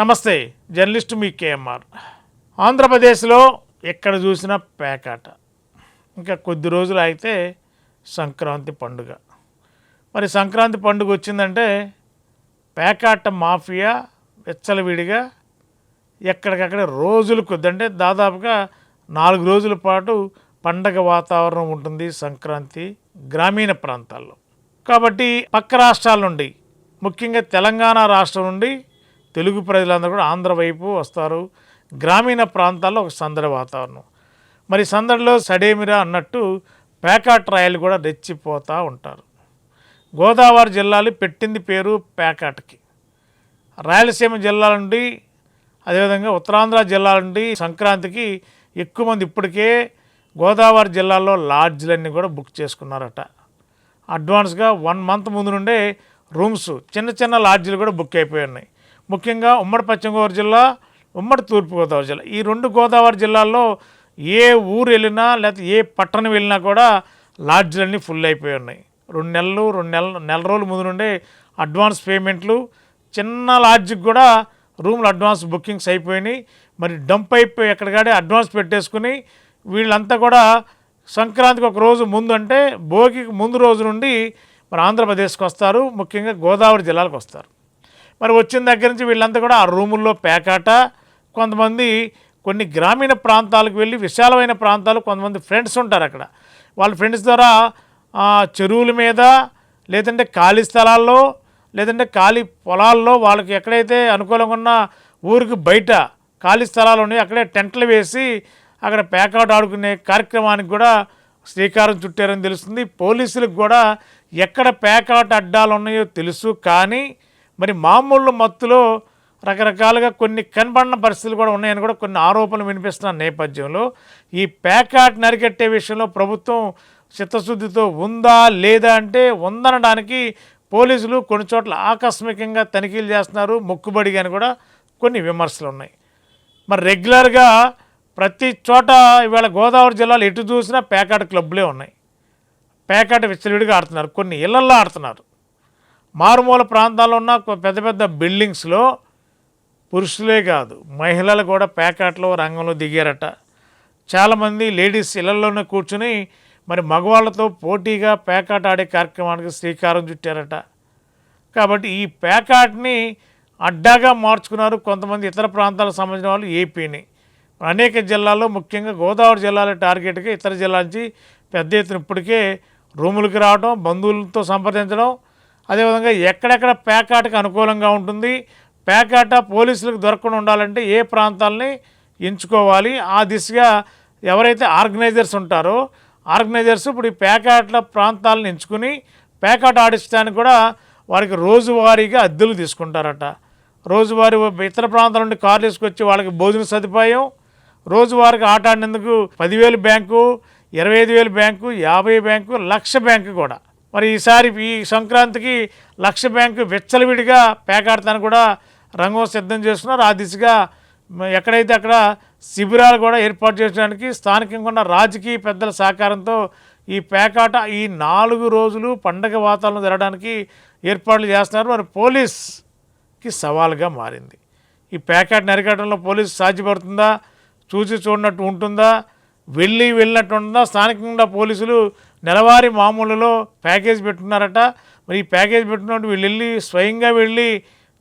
నమస్తే జర్నలిస్ట్ మీ కేఎంఆర్. ఆంధ్రప్రదేశ్లో ఎక్కడ చూసినా పేకాట. ఇంకా కొద్ది రోజులు అయితే సంక్రాంతి పండుగ. మరి సంక్రాంతి పండుగ వచ్చిందంటే పేకాట మాఫియా వెచ్చలవిడిగా ఎక్కడికక్కడ రోజులు కొద్ది అంటే దాదాపుగా నాలుగు రోజుల పాటు పండగ వాతావరణం ఉంటుంది సంక్రాంతి గ్రామీణ ప్రాంతాల్లో. కాబట్టి పక్క రాష్ట్రాల నుండి ముఖ్యంగా తెలంగాణ రాష్ట్రం నుండి తెలుగు ప్రజలందరూ కూడా ఆంధ్ర వైపు వస్తారు. గ్రామీణ ప్రాంతాల్లో ఒక సందడి వాతావరణం. మరి సందడిలో సడేమిరా అన్నట్టు పేకాట్ రాయలు కూడా రెచ్చిపోతూ ఉంటారు. గోదావరి జిల్లాలు పెట్టింది పేరు పేకాటకి రాయలసీమ జిల్లాల నుండి అదేవిధంగా ఉత్తరాంధ్ర జిల్లాల నుండి సంక్రాంతికి ఎక్కువ మంది ఇప్పటికే గోదావరి జిల్లాలో లాడ్జ్లన్నీ కూడా బుక్ చేసుకున్నారట. అడ్వాన్స్గా వన్ మంత్ ముందు నుండే రూమ్స్ చిన్న చిన్న లాడ్జీలు కూడా బుక్ అయిపోయి ఉన్నాయి. ముఖ్యంగా ఉమ్మడి పశ్చిమ గోదావరి జిల్లా ఉమ్మడి తూర్పుగోదావరి జిల్లా. ఈ రెండు గోదావరి జిల్లాల్లో ఏ ఊరు వెళ్ళినా లేకపోతే ఏ పట్టణం వెళ్ళినా కూడా లాడ్జ్లన్నీ ఫుల్ అయిపోయి ఉన్నాయి. రెండు నెలలు రెండు నెలలు నెల రోజుల ముందు నుండే అడ్వాన్స్ పేమెంట్లు చిన్న లాడ్జ్కి కూడా రూమ్లు అడ్వాన్స్ బుకింగ్స్ అయిపోయినాయి. మరి డంప్ అయిపోయి ఎక్కడికాడే అడ్వాన్స్ పెట్టేసుకుని వీళ్ళంతా కూడా సంక్రాంతికి ఒక రోజు ముందు అంటే భోగికి ముందు రోజు నుండి మరి ఆంధ్రప్రదేశ్కి వస్తారు. ముఖ్యంగా గోదావరి జిల్లాలకు వస్తారు. మరి వచ్చిన దగ్గర నుంచి వీళ్ళంతా కూడా ఆ రూముల్లో పేకాట. కొంతమంది కొన్ని గ్రామీణ ప్రాంతాలకు వెళ్ళి విశాలమైన ప్రాంతాలు కొంతమంది ఫ్రెండ్స్ ఉంటారు అక్కడ. వాళ్ళ ఫ్రెండ్స్ ద్వారా చెరువుల మీద లేదంటే ఖాళీ స్థలాల్లో లేదంటే ఖాళీ పొలాల్లో వాళ్ళకి ఎక్కడైతే అనుకూలంగా ఉన్న ఊరికి బయట ఖాళీ స్థలాలు ఉన్నాయి అక్కడే టెంట్లు వేసి అక్కడ పేకాట్ ఆడుకునే కార్యక్రమానికి కూడా శ్రీకారం చుట్టారని తెలుస్తుంది. పోలీసులకు కూడా ఎక్కడ పేకాట అడ్డాలు ఉన్నాయో తెలుసు కానీ మరి మామూలు మత్తులో రకరకాలుగా కొన్ని కనబడిన పరిస్థితులు కూడా ఉన్నాయని కూడా కొన్ని ఆరోపణలు వినిపిస్తున్న నేపథ్యంలో ఈ ప్యాకాట్ నరికట్టే విషయంలో ప్రభుత్వం చిత్తశుద్ధితో ఉందా లేదా అంటే ఉందనడానికి పోలీసులు కొన్ని చోట్ల ఆకస్మికంగా తనిఖీలు చేస్తున్నారు మొక్కుబడిగా అని కూడా కొన్ని విమర్శలు ఉన్నాయి. మరి రెగ్యులర్గా ప్రతి చోట ఇవాళ గోదావరి జిల్లాలో ఎటు చూసినా పేకాట క్లబ్లే ఉన్నాయి. పేకాట విచ్చలవిడిగా ఆడుతున్నారు కొన్ని ఇళ్ళల్లో ఆడుతున్నారు. మారుమూల ప్రాంతాల్లో ఉన్న పెద్ద పెద్ద బిల్డింగ్స్లో పురుషులే కాదు మహిళలు కూడా పేకాట్లో రంగంలో దిగారట. చాలామంది లేడీస్ ఇళ్ళలోనే కూర్చుని మరి మగవాళ్ళతో పోటీగా పేకాట ఆడే కార్యక్రమానికి శ్రీకారం చుట్టారట. కాబట్టి ఈ పేకాట్ని అడ్డాగా మార్చుకున్నారు కొంతమంది ఇతర ప్రాంతాలకు సంబంధించిన వాళ్ళు ఏపీని. అనేక జిల్లాల్లో ముఖ్యంగా గోదావరి జిల్లాల టార్గెట్గా ఇతర జిల్లాల నుంచి పెద్ద ఎత్తున ఇప్పటికే రూములకి రావడం బంధువులతో సంప్రదించడం అదేవిధంగా ఎక్కడెక్కడ పేకాటకు అనుకూలంగా ఉంటుంది పేకాట పోలీసులకు దొరకకుండా ఉండాలంటే ఏ ప్రాంతాలని ఎంచుకోవాలి ఆ దిశగా ఎవరైతే ఆర్గనైజర్స్ ఉంటారో ఆర్గనైజర్స్ ఇప్పుడు ఈ పేకాట్ల ప్రాంతాలను ఎంచుకుని పేకాట ఆడించడానికి కూడా వారికి రోజువారీగా అద్దెలు తీసుకుంటారట. రోజువారీ ఇతర ప్రాంతాల నుండి కార్లు తీసుకొచ్చి వాళ్ళకి భోజన సదుపాయం రోజువారికి ఆట ఆడినందుకు పదివేలు బ్యాంకు ఇరవై ఐదు వేలు బ్యాంకు యాభై బ్యాంకు లక్ష బ్యాంకు కూడా. మరి ఈసారి ఈ సంక్రాంతికి లక్ష బ్యాంకు విచ్చలవిడిగా పేకాడతానికి కూడా రంగం సిద్ధం చేస్తున్నారు. ఆ దిశగా ఎక్కడైతే అక్కడ శిబిరాలు కూడా ఏర్పాటు చేయడానికి స్థానికంగా ఉన్న రాజకీయ పెద్దల సహకారంతో ఈ పేకాట ఈ నాలుగు రోజులు పండగ వాతావరణం జరగడానికి ఏర్పాట్లు చేస్తున్నారు. మరి పోలీస్కి సవాల్గా మారింది. ఈ ప్యాకెట్ నరికట్టడంలో పోలీసు సాధ్యపడుతుందా? చూసి చూడనట్టు ఉంటుందా? వెళ్ళి వెళ్ళినట్టు ఉంటుందా? స్థానికంగా పోలీసులు నెలవారీ మామూలులో ప్యాకేజ్ పెట్టుకున్నారట. మరి ఈ ప్యాకేజ్ పెట్టుకున్నట్టు వీళ్ళు వెళ్ళి స్వయంగా వెళ్ళి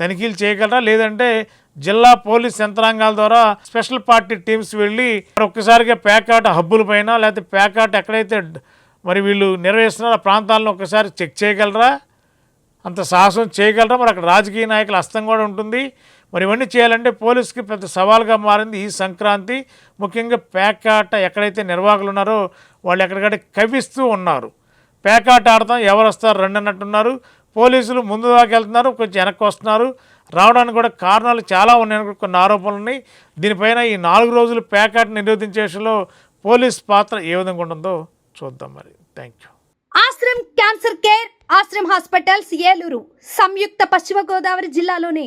తనిఖీలు చేయగలరా? లేదంటే జిల్లా పోలీస్ యంత్రాంగాల ద్వారా స్పెషల్ పార్టీ టీమ్స్ వెళ్ళి ఒక్కసారిగా ప్యాకాట్ హబ్బుల పైన లేకపోతే ప్యాకాట్ ఎక్కడైతే మరి వీళ్ళు నిర్వహిస్తున్నారో ఆ ప్రాంతాలను ఒక్కసారి చెక్ చేయగలరా? అంత సాహసం చేయగలరా? మరి అక్కడ రాజకీయ నాయకుల హస్తం కూడా ఉంటుంది. మరి ఇవన్నీ చేయాలంటే పోలీస్కి పెద్ద సవాల్గా మారింది ఈ సంక్రాంతి. ముఖ్యంగా పేకాట ఎక్కడైతే నిర్వాహకులు ఉన్నారో వాళ్ళు ఎక్కడికక్కడ కవిస్తూ ఉన్నారు. పేకాట ఆడతాం ఎవరు వస్తారు రండి అన్నట్టున్నారు. పోలీసులు ముందు దాకా వెళ్తున్నారు కొంచెం వెనక్కి వస్తున్నారు. రావడానికి కూడా కారణాలు చాలా ఉన్నాయని కొన్ని ఆరోపణలు ఉన్నాయి. దీనిపైన ఈ నాలుగు రోజులు పేకాట నిరోధించే విషయంలో పోలీస్ పాత్ర ఏ విధంగా ఉంటుందో చూద్దాం మరి. Thank you Ashram cancer care Ashram hospitals Eluru సంయుక్త పశ్చిమ గోదావరి జిల్లాలోని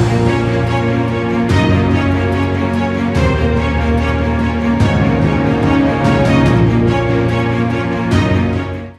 Thank you.